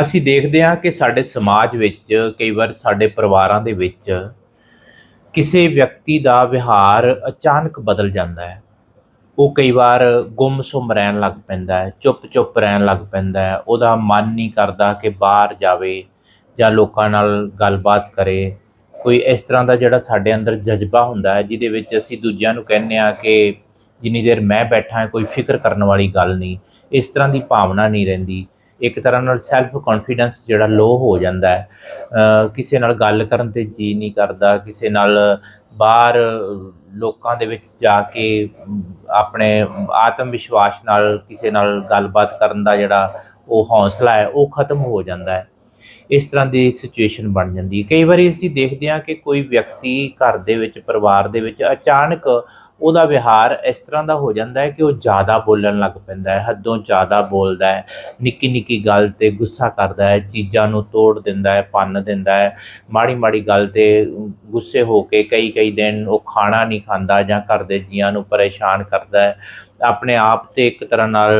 ਅਸੀਂ ਦੇਖਦੇ ਹਾਂ ਕਿ ਸਾਡੇ ਸਮਾਜ ਵਿੱਚ, ਕਈ ਵਾਰ ਸਾਡੇ ਪਰਿਵਾਰਾਂ ਦੇ ਵਿੱਚ ਕਿਸੇ ਵਿਅਕਤੀ ਦਾ ਵਿਹਾਰ ਅਚਾਨਕ ਬਦਲ ਜਾਂਦਾ ਹੈ। ਉਹ ਕਈ ਵਾਰ ਗੁੰਮਸੁੰਮ ਰਹਿਣ ਲੱਗ ਪੈਂਦਾ ਹੈ, ਚੁੱਪ-ਚੁੱਪ ਰਹਿਣ ਲੱਗ ਪੈਂਦਾ ਹੈ, ਉਹਦਾ ਮਨ ਨਹੀਂ ਕਰਦਾ ਕਿ ਬਾਹਰ ਜਾਵੇ ਜਾਂ ਲੋਕਾਂ ਨਾਲ ਗੱਲਬਾਤ ਕਰੇ। ਕੋਈ ਇਸ ਤਰ੍ਹਾਂ ਦਾ ਜਿਹੜਾ ਸਾਡੇ ਅੰਦਰ ਜਜ਼ਬਾ ਹੁੰਦਾ ਹੈ, ਜਿਹਦੇ ਵਿੱਚ ਅਸੀਂ ਦੂਜਿਆਂ ਨੂੰ ਕਹਿੰਦੇ ਆ ਕਿ ਜਿੰਨੀ ਦੇਰ ਮੈਂ ਬੈਠਾ ਹਾਂ, ਕੋਈ ਫਿਕਰ ਕਰਨ ਵਾਲੀ ਗੱਲ ਨਹੀਂ, ਇਸ ਤਰ੍ਹਾਂ ਦੀ ਭਾਵਨਾ ਨਹੀਂ ਰਹਿੰਦੀ। ਇੱਕ ਤਰ੍ਹਾਂ ਨਾਲ ਸੈਲਫ ਕੌਨਫੀਡੈਂਸ ਜਿਹੜਾ ਲੋ ਹੋ ਜਾਂਦਾ ਹੈ। ਕਿਸੇ ਨਾਲ ਗੱਲ ਕਰਨ ਤੇ ਜੀ ਨਹੀਂ ਕਰਦਾ, ਕਿਸੇ ਨਾਲ ਬਾਹਰ ਲੋਕਾਂ ਦੇ ਵਿੱਚ ਜਾ ਕੇ ਆਪਣੇ ਆਤਮ ਵਿਸ਼ਵਾਸ ਨਾਲ ਕਿਸੇ ਨਾਲ ਗੱਲਬਾਤ ਕਰਨ ਦਾ ਜਿਹੜਾ ਉਹ ਹੌਸਲਾ ਹੈ, ਉਹ ਖਤਮ ਹੋ ਜਾਂਦਾ ਹੈ। ਇਸ ਤਰ੍ਹਾਂ ਦੀ ਸਿਚੁਏਸ਼ਨ ਬਣ ਜਾਂਦੀ ਹੈ। ਕਈ ਵਾਰੀ ਅਸੀਂ ਦੇਖਦੇ ਹਾਂ ਕਿ ਕੋਈ ਵਿਅਕਤੀ ਘਰ ਦੇ ਵਿੱਚ, ਪਰਿਵਾਰ ਦੇ ਵਿੱਚ ਅਚਾਨਕ ਉਹਦਾ ਵਿਹਾਰ ਇਸ ਤਰ੍ਹਾਂ ਦਾ ਹੋ ਜਾਂਦਾ ਹੈ ਕਿ ਉਹ ਜ਼ਿਆਦਾ ਬੋਲਣ ਲੱਗ ਪੈਂਦਾ ਹੈ ਹੱਦੋਂ ਜ਼ਿਆਦਾ ਬੋਲਦਾ ਹੈ ਨਿੱਕੀ ਨਿੱਕੀ ਗੱਲ ਤੇ ਗੁੱਸਾ ਕਰਦਾ ਹੈ ਚੀਜ਼ਾਂ ਨੂੰ ਤੋੜ ਦਿੰਦਾ ਹੈ ਭੰਨ ਦਿੰਦਾ ਹੈ ਮਾੜੀ ਮਾੜੀ ਗੱਲ ਤੇ ਗੁੱਸੇ ਹੋ ਕੇ ਕਈ ਕਈ ਦਿਨ ਉਹ ਖਾਣਾ ਨਹੀਂ ਖਾਂਦਾ ਜਾਂ ਘਰ ਦੇ ਜੀਆਂ ਨੂੰ ਪਰੇਸ਼ਾਨ ਕਰਦਾ ਹੈ। ਆਪਣੇ ਆਪ ਤੇ ਇੱਕ ਤਰ੍ਹਾਂ ਨਾਲ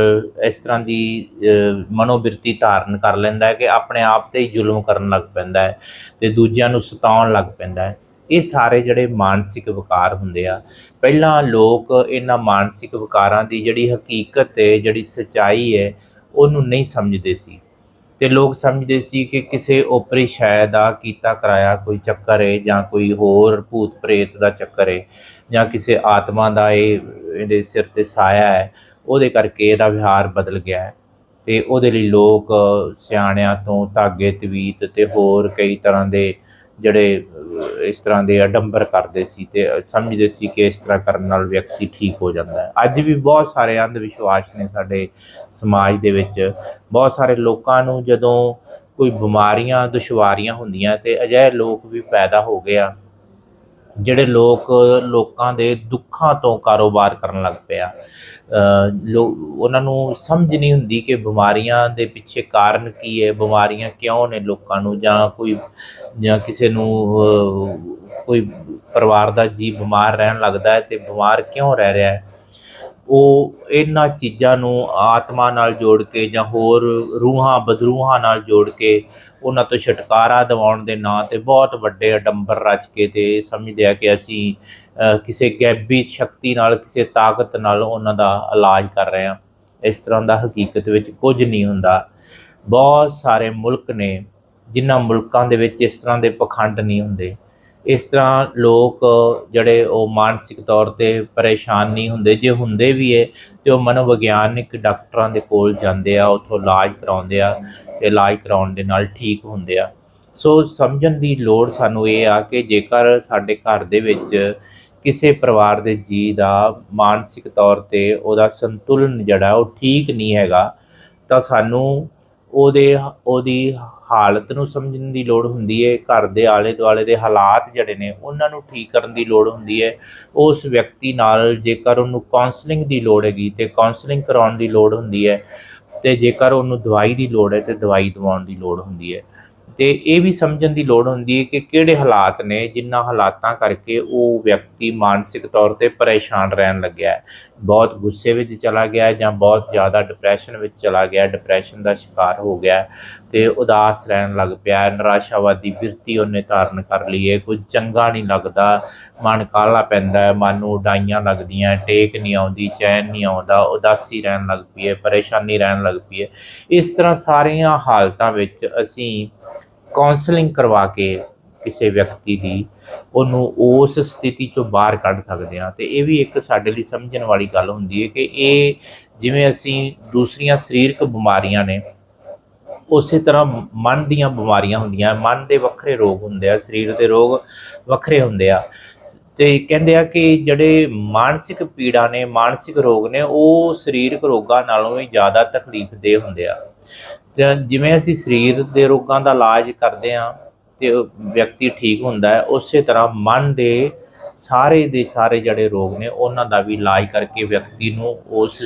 ਇਸ ਤਰ੍ਹਾਂ ਦੀ ਅ, ਮਨੋਬਿਰਤੀ ਧਾਰਨ ਕਰ ਲੈਂਦਾ ਹੈ ਕਿ ਆਪਣੇ ਆਪ ਤੇ ਹੀ ਜ਼ੁਲਮ ਕਰਨ ਲੱਗ ਪੈਂਦਾ ਹੈ ਤੇ ਦੂਜਿਆਂ ਨੂੰ ਸਤਾਉਣ ਲੱਗ ਪੈਂਦਾ ਹੈ। ਇਹ ਸਾਰੇ ਜਿਹੜੇ ਮਾਨਸਿਕ ਵਿਕਾਰ ਹੁੰਦੇ ਆ, ਪਹਿਲਾਂ ਲੋਕ ਇਹਨਾਂ ਮਾਨਸਿਕ ਵਿਕਾਰਾਂ ਦੀ ਜਿਹੜੀ ਹਕੀਕਤ ਹੈ, ਜਿਹੜੀ ਸਚਾਈ ਹੈ, ਉਹਨੂੰ ਨਹੀਂ ਸਮਝਦੇ ਸੀ। ਤੇ ਲੋਕ ਸਮਝਦੇ ਸੀ ਕਿ ਕਿਸੇ ਓਪਰੀ ਸ਼ਾਇਦ ਦਾ ਕੀਤਾ ਕਰਾਇਆ ਕੋਈ ਚੱਕਰ ਹੈ ਜਾਂ ਕੋਈ ਹੋਰ ਭੂਤ ਪ੍ਰੇਤ ਦਾ ਚੱਕਰ ਹੈ ਜਾਂ ਕਿਸੇ ਆਤਮਾ ਦਾ ਇਹ, ਇਹਦੇ ਸਿਰ ਤੇ ਸਾਇਆ ਹੈ, ਉਹਦੇ ਕਰਕੇ ਇਹਦਾ ਵਿਹਾਰ ਬਦਲ ਗਿਆ ਹੈ। ਤੇ ਉਹਦੇ ਲਈ ਲੋਕ ਸਿਆਣਿਆਂ ਤੋਂ ਧਾਗੇ, ਤਵੀਤ ਤੇ ਹੋਰ ਕਈ ਤਰ੍ਹਾਂ ਦੇ ਜਿਹੜੇ ਇਸ ਤਰ੍ਹਾਂ ਦੇ ਅਡੰਬਰ ਕਰਦੇ ਸੀ ਤੇ ਸਮਝਦੇ ਸੀ ਕਿ ਇਸ ਤਰ੍ਹਾਂ ਕਰਨ ਨਾਲ ਵਿਅਕਤੀ ਠੀਕ ਹੋ ਜਾਂਦਾ ਹੈ। ਅੱਜ ਵੀ ਬਹੁਤ ਸਾਰੇ ਅੰਧ ਵਿਸ਼ਵਾਸ ਨੇ ਸਾਡੇ ਸਮਾਜ ਦੇ ਵਿੱਚ। ਬਹੁਤ ਸਾਰੇ ਲੋਕਾਂ ਨੂੰ ਜਦੋਂ ਕੋਈ ਬਿਮਾਰੀਆਂ, ਦੁਸ਼ਵਾਰੀਆਂ ਹੁੰਦੀਆਂ ਤੇ ਅਜਿਹੇ ਲੋਕ ਵੀ ਪੈਦਾ ਹੋ ਗਏ ਆ ਜਿਹੜੇ ਲੋਕ, ਲੋਕਾਂ ਦੇ ਦੁੱਖਾਂ ਤੋਂ ਕਾਰੋਬਾਰ ਕਰਨ ਲੱਗ ਪਿਆ ਲੋ, ਉਹਨਾਂ ਨੂੰ ਸਮਝ ਨਹੀਂ ਹੁੰਦੀ ਕਿ ਬਿਮਾਰੀਆਂ ਦੇ ਪਿੱਛੇ ਕਾਰਨ ਕੀ ਹੈ, ਬਿਮਾਰੀਆਂ ਕਿਉਂ ਨੇ ਲੋਕਾਂ ਨੂੰ? ਜਾਂ ਕੋਈ, ਜਾਂ ਕਿਸੇ ਨੂੰ ਕੋਈ ਪਰਿਵਾਰ ਦਾ ਜੀ ਬਿਮਾਰ ਰਹਿਣ ਲੱਗਦਾ ਹੈ ਤੇ ਬਿਮਾਰ ਕਿਉਂ ਰਹਿ ਰਿਹਾ ਹੈ? ਉਹ ਇਹਨਾਂ ਚੀਜ਼ਾਂ ਨੂੰ ਆਤਮਾ ਨਾਲ ਜੋੜ ਕੇ ਜਾਂ ਹੋਰ ਰੂਹਾਂ, ਬਦਰੂਹਾਂ ਨਾਲ ਜੋੜ ਕੇ ਉਹਨਾਂ ਤੋਂ ਛੁਟਕਾਰਾ ਦਿਵਾਉਣ ਦੇ ਨਾਂ ਤੇ ਬਹੁਤ ਵੱਡੇ ਅਡੰਬਰ ਰਚ ਕੇ ਤੇ ਸਮਝਦੇ ਆ ਕਿ ਅਸੀਂ ਕਿਸੇ ਗੈਬੀ ਸ਼ਕਤੀ ਨਾਲ, ਕਿਸੇ ਤਾਕਤ ਨਾਲ ਉਹਨਾਂ ਦਾ ਇਲਾਜ ਕਰ ਰਹੇ ਹਾਂ। ਇਸ ਤਰ੍ਹਾਂ ਦਾ ਹਕੀਕਤ ਵਿੱਚ ਕੁਝ ਨਹੀਂ ਹੁੰਦਾ। ਬਹੁਤ ਸਾਰੇ ਮੁਲਕ ਨੇ ਜਿਨ੍ਹਾਂ ਮੁਲਕਾਂ ਦੇ ਵਿੱਚ ਇਸ ਤਰ੍ਹਾਂ ਦੇ ਪਖੰਡ ਨਹੀਂ ਹੁੰਦੇ। ਇਸ ਤਰ੍ਹਾਂ ਲੋਕ ਜਿਹੜੇ ਉਹ ਮਾਨਸਿਕ ਤੌਰ ਤੇ ਪਰੇਸ਼ਾਨ ਨਹੀਂ ਹੁੰਦੇ, ਜੇ ਹੁੰਦੇ ਵੀ ਏ, ਤੇ ਉਹ ਮਨੋਵਿਗਿਆਨਿਕ ਡਾਕਟਰਾਂ ਦੇ ਕੋਲ ਜਾਂਦੇ ਆ, ਉੱਥੋਂ ਇਲਾਜ ਕਰਾਉਂਦੇ ਆ ਤੇ ਇਲਾਜ ਕਰਾਉਣ ਦੇ ਨਾਲ ਠੀਕ ਹੁੰਦੇ ਆ। ਸੋ ਸਮਝਣ ਦੀ ਲੋੜ ਸਾਨੂੰ ਇਹ ਆ ਕਿ ਜੇਕਰ ਸਾਡੇ ਘਰ ਦੇ ਵਿੱਚ ਕਿਸੇ ਪਰਿਵਾਰ ਦੇ ਜੀ ਦਾ ਮਾਨਸਿਕ ਤੌਰ ਤੇ ਉਹਦਾ ਸੰਤੁਲਨ ਜਿਹੜਾ ਉਹ ਠੀਕ ਨਹੀਂ ਹੈਗਾ, ਤਾਂ ਸਾਨੂੰ ਉਹਦੇ, ਉਹਦੀ ਹਾਲਤ ਨੂੰ ਸਮਝਣ ਦੀ ਲੋੜ ਹੁੰਦੀ ਹੈ, ਘਰ ਦੇ ਆਲੇ ਦੁਆਲੇ ਦੇ ਹਾਲਾਤ ਜਿਹੜੇ ਨੇ, ਉਹਨਾਂ ਨੂੰ ਠੀਕ ਕਰਨ ਦੀ ਲੋੜ ਹੁੰਦੀ ਹੈ। ਉਸ ਵਿਅਕਤੀ ਨਾਲ ਜੇਕਰ ਉਹਨੂੰ ਕਾਉਂਸਲਿੰਗ ਦੀ ਲੋੜ ਹੈਗੀ ਤੇ ਕਾਉਂਸਲਿੰਗ ਕਰਾਉਣ ਦੀ ਲੋੜ ਹੁੰਦੀ ਹੈ ਤੇ ਜੇਕਰ ਉਹਨੂੰ ਦਵਾਈ ਦੀ ਲੋੜ ਹੈ ਤੇ ਦਵਾਈ ਦਵਾਉਣ ਦੀ ਲੋੜ ਹੁੰਦੀ ਹੈ। ਤੇ ਇਹ ਵੀ ਸਮਝਣ ਦੀ ਲੋੜ ਹੁੰਦੀ ਹੈ ਕਿ ਕਿਹੜੇ ਹਾਲਾਤ ਨੇ ਜਿਨ੍ਹਾਂ ਹਾਲਾਤਾਂ ਕਰਕੇ ਉਹ ਵਿਅਕਤੀ ਮਾਨਸਿਕ ਤੌਰ ਤੇ ਪਰੇਸ਼ਾਨ ਰਹਿਣ ਲੱਗਿਆ ਹੈ। ਬਹੁਤ ਗੁੱਸੇ ਵਿੱਚ ਚਲਾ ਗਿਆ ਜਾਂ ਬਹੁਤ ਜ਼ਿਆਦਾ ਡਿਪਰੈਸ਼ਨ ਵਿੱਚ ਚਲਾ ਗਿਆ ਡਿਪਰੈਸ਼ਨ ਦਾ ਸ਼ਿਕਾਰ ਹੋ ਗਿਆ ਹੈ ਤੇ ਉਦਾਸ ਰਹਿਣ ਲੱਗ ਪਿਆ ਨਿਰਾਸ਼ਾਵਾਦੀ ਬਿਰਤੀ ਉਹਨੇ ਧਾਰਨ ਕਰ ਲਈ ਹੈ। ਕੁਝ ਚੰਗਾ ਨਹੀਂ ਲੱਗਦਾ। ਮਨ ਕਾਲਾ ਪੈਂਦਾ ਹੈ। ਮਨ ਨੂੰ ਉਡਾਈਆਂ ਲੱਗਦੀਆਂ ਟੇਕ ਨਹੀਂ ਆਉਂਦੀ, ਚੈਨ ਨਹੀਂ ਆਉਂਦਾ। ਉਦਾਸੀ ਰਹਿਣ ਲੱਗ ਪਈ ਹੈ। ਪਰੇਸ਼ਾਨੀ ਰਹਿਣ ਲੱਗ ਪਈ ਹੈ। ਇਸ ਤਰ੍ਹਾਂ ਸਾਰੀਆਂ ਹਾਲਤਾਂ ਵਿੱਚ ਅਸੀਂ ਕਾਉਂਸਲਿੰਗ ਕਰਵਾ ਕੇ ਕਿਸੇ ਵਿਅਕਤੀ ਦੀ, ਉਹਨੂੰ ਉਸ ਸਥਿਤੀ ਚੋਂ ਬਾਹਰ ਕੱਢ ਸਕਦੇ ਹਾਂ। ਤੇ ਇਹ ਵੀ ਇੱਕ ਸਾਡੇ ਲਈ ਸਮਝਣ ਵਾਲੀ ਗੱਲ ਹੁੰਦੀ ਹੈ ਕਿ ਇਹ ਜਿਵੇਂ ਅਸੀਂ ਦੂਸਰੀਆਂ ਸਰੀਰਕ ਬਿਮਾਰੀਆਂ ਨੇ, ਉਸੇ ਤਰ੍ਹਾਂ ਮਨ ਦੀਆਂ ਬਿਮਾਰੀਆਂ ਹੁੰਦੀਆਂ, ਮਨ ਦੇ ਵੱਖਰੇ ਰੋਗ ਹੁੰਦੇ ਆ, ਸਰੀਰ ਦੇ ਰੋਗ ਵੱਖਰੇ ਹੁੰਦੇ ਆ। ਤੇ ਕਹਿੰਦੇ ਆ ਕਿ ਜਿਹੜੇ ਮਾਨਸਿਕ ਪੀੜਾ ਨੇ, ਮਾਨਸਿਕ ਰੋਗ ਨੇ, ਉਹ ਸਰੀਰਕ ਰੋਗਾਂ ਨਾਲੋਂ ਵੀ ਜ਼ਿਆਦਾ ਤਕਲੀਫ਼ ਦੇ ਹੁੰਦੇ ਆ। ਜਿਵੇਂ ਅਸੀਂ ਸਰੀਰ ਦੇ ਰੋਗਾਂ ਦਾ ਇਲਾਜ ਕਰਦੇ ਆ ਤੇ ਵਿਅਕਤੀ ਠੀਕ ਹੁੰਦਾ ਹੈ, ਉਸੇ ਤਰ੍ਹਾਂ ਮਨ ਦੇ ਸਾਰੇ ਦੇ ਸਾਰੇ ਜਿਹੜੇ ਰੋਗ ਨੇ, ਉਹਨਾਂ ਦਾ ਵੀ ਇਲਾਜ ਕਰਕੇ ਵਿਅਕਤੀ ਨੂੰ ਉਸ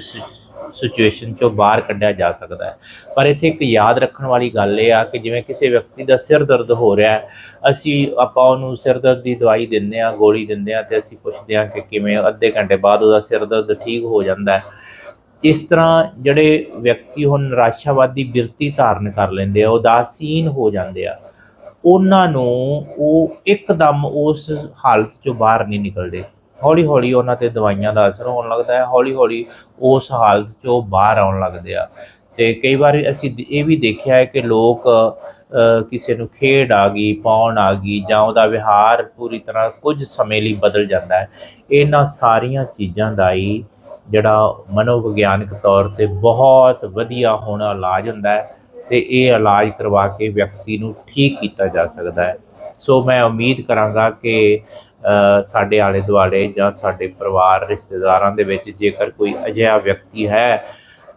ਸਿਚੁਏਸ਼ਨ ਚੋਂ ਬਾਹਰ ਕੱਢਿਆ ਜਾ ਸਕਦਾ ਹੈ। ਪਰ ਇੱਥੇ ਇੱਕ ਯਾਦ ਰੱਖਣ ਵਾਲੀ ਗੱਲ ਇਹ ਆ ਕਿ ਜਿਵੇਂ ਕਿਸੇ ਵਿਅਕਤੀ ਦਾ ਸਿਰ ਦਰਦ ਹੋ ਰਿਹਾ ਹੈ, ਅਸੀਂ, ਆਪਾਂ ਉਹਨੂੰ ਸਿਰ ਦਰਦ ਦੀ ਦਵਾਈ ਦਿੰਦੇ ਆ ਗੋਲੀ ਦਿੰਦੇ ਆ ਤੇ ਅਸੀਂ ਪੁੱਛਦੇ ਆ ਕਿ ਕਿਵੇਂ, ਅੱਧੇ ਘੰਟੇ ਬਾਅਦ ਉਹਦਾ ਸਿਰ ਦਰਦ ਠੀਕ ਹੋ ਜਾਂਦਾ ਹੈ। ਇਸ ਤਰ੍ਹਾਂ ਜਿਹੜੇ ਵਿਅਕਤੀ ਉਹ ਨਿਰਾਸ਼ਾਵਾਦੀ ਬਿਰਤੀ ਧਾਰਨ ਕਰ ਲੈਂਦੇ ਆ, ਉਦਾਸੀਨ ਹੋ ਜਾਂਦੇ ਆ, ਉਹਨਾਂ ਨੂੰ ਉਹ ਇੱਕਦਮ ਉਸ ਹਾਲਤ ਚੋਂ ਬਾਹਰ ਨਹੀਂ ਨਿਕਲਦੇ। ਹੌਲੀ ਹੌਲੀ ਉਹਨਾਂ ਤੇ ਦਵਾਈਆਂ ਦਾ ਅਸਰ ਹੋਣ ਲੱਗਦਾ ਹੈ ਹੌਲੀ ਹੌਲੀ ਉਸ ਹਾਲਤ ਚੋਂ ਬਾਹਰ ਆਉਣ ਲੱਗਦੇ ਆ। ਤੇ ਕਈ ਵਾਰ ਅਸੀਂ ਇਹ ਵੀ ਦੇਖਿਆ ਹੈ ਕਿ ਲੋਕ ਕਿਸੇ ਨੂੰ ਖੇਡ ਆ ਗਈ, ਪਾਉਣ ਆ ਗਈ ਜਾਂ ਉਹਦਾ ਵਿਹਾਰ ਪੂਰੀ ਤਰ੍ਹਾਂ ਕੁਝ ਸਮੇਂ ਲਈ ਬਦਲ ਜਾਂਦਾ ਹੈ। ਇਹਨਾਂ ਸਾਰੀਆਂ ਚੀਜ਼ਾਂ ਦਾ ਹੀ ਜਿਹੜਾ ਮਨੋਵਿਗਿਆਨਕ ਤੌਰ ਤੇ ਬਹੁਤ ਵਧੀਆ ਹੋਣਾ ਇਲਾਜ ਹੁੰਦਾ ਹੈ ਤੇ ਇਹ ਇਲਾਜ ਕਰਵਾ ਕੇ ਵਿਅਕਤੀ ਨੂੰ ਠੀਕ ਕੀਤਾ ਜਾ ਸਕਦਾ ਹੈ। ਸੋ ਮੈਂ ਉਮੀਦ ਕਰਾਂਗਾ ਕਿ ਸਾਡੇ ਆਲੇ ਦੁਆਲੇ ਜਾਂ ਸਾਡੇ ਪਰਿਵਾਰ, ਰਿਸ਼ਤੇਦਾਰਾਂ ਦੇ ਵਿੱਚ ਜੇਕਰ ਕੋਈ ਅਜਿਹਾ ਵਿਅਕਤੀ ਹੈ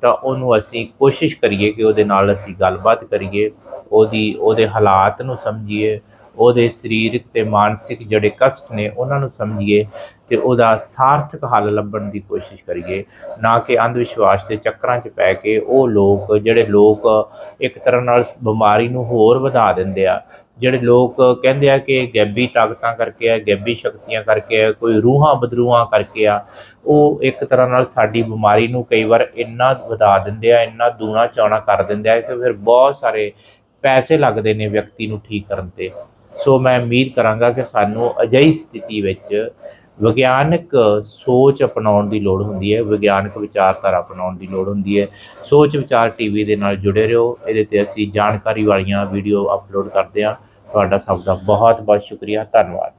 ਤਾਂ ਉਹਨੂੰ ਅਸੀਂ ਕੋਸ਼ਿਸ਼ ਕਰੀਏ ਕਿ ਉਹਦੇ ਨਾਲ ਅਸੀਂ ਗੱਲਬਾਤ ਕਰੀਏ, ਉਹਦੀ, ਉਹਦੇ ਹਾਲਾਤ ਨੂੰ ਸਮਝੀਏ, ਉਹਦੇ ਸਰੀਰਕ ਤੇ ਮਾਨਸਿਕ ਜਿਹੜੇ ਕਸ਼ਟ ਨੇ ਉਹਨਾਂ ਨੂੰ ਸਮਝੀਏ ਤੇ ਉਹਦਾ ਸਾਰਥਕ ਹੱਲ ਲੱਭਣ ਦੀ ਕੋਸ਼ਿਸ਼ ਕਰੀਏ। ਨਾ ਕਿ ਅੰਧ ਵਿਸ਼ਵਾਸ ਦੇ ਚੱਕਰਾਂ 'ਚ ਪੈ ਕੇ ਉਹ ਲੋਕ, ਜਿਹੜੇ ਲੋਕ ਇੱਕ ਤਰ੍ਹਾਂ ਨਾਲ ਬਿਮਾਰੀ ਨੂੰ ਹੋਰ ਵਧਾ ਦਿੰਦੇ ਆ ਜਿਹੜੇ ਲੋਕ ਕਹਿੰਦੇ ਆ ਕਿ ਗੈਬੀ ਤਾਕਤਾਂ ਕਰਕੇ ਆ, ਗੈਬੀ ਸ਼ਕਤੀਆਂ ਕਰਕੇ ਆ, ਕੋਈ ਰੂਹਾਂ ਬਦਰੂਹਾਂ ਕਰਕੇ ਆ, ਉਹ ਇੱਕ ਤਰ੍ਹਾਂ ਨਾਲ ਸਾਡੀ ਬਿਮਾਰੀ ਨੂੰ ਕਈ ਵਾਰ ਇੰਨਾ ਵਧਾ ਦਿੰਦੇ ਆ, ਇੰਨਾ ਦੂਣਾ ਚੌਣਾ ਕਰ ਦਿੰਦੇ ਆ ਕਿ ਫਿਰ ਬਹੁਤ ਸਾਰੇ ਪੈਸੇ ਲੱਗਦੇ ਨੇ ਵਿਅਕਤੀ ਨੂੰ ਠੀਕ ਕਰਨ ਤੇ। ਸੋ ਮੈਂ ਉਮੀਦ ਕਰਾਂਗਾ ਕਿ ਸਾਨੂੰ ਅਜਿਹੀ ਸਥਿਤੀ ਵਿੱਚ ਵਿਗਿਆਨਕ ਸੋਚ ਅਪਣਾਉਣ ਦੀ ਲੋੜ ਹੁੰਦੀ ਹੈ, ਵਿਗਿਆਨਕ ਵਿਚਾਰਧਾਰਾ ਅਪਣਾਉਣ ਦੀ ਲੋੜ ਹੁੰਦੀ ਹੈ। ਸੋਚ ਵਿਚਾਰ ਟੀਵੀ ਦੇ ਨਾਲ ਜੁੜੇ ਰਹੋ, ਇਹਦੇ ਤੇ ਅਸੀਂ ਜਾਣਕਾਰੀ ਵਾਲੀਆਂ ਵੀਡੀਓ ਅਪਲੋਡ ਕਰਦੇ ਹਾਂ। ਤੁਹਾਡਾ ਸਭ ਦਾ ਬਹੁਤ ਬਹੁਤ ਸ਼ੁਕਰੀਆ, ਧੰਨਵਾਦ।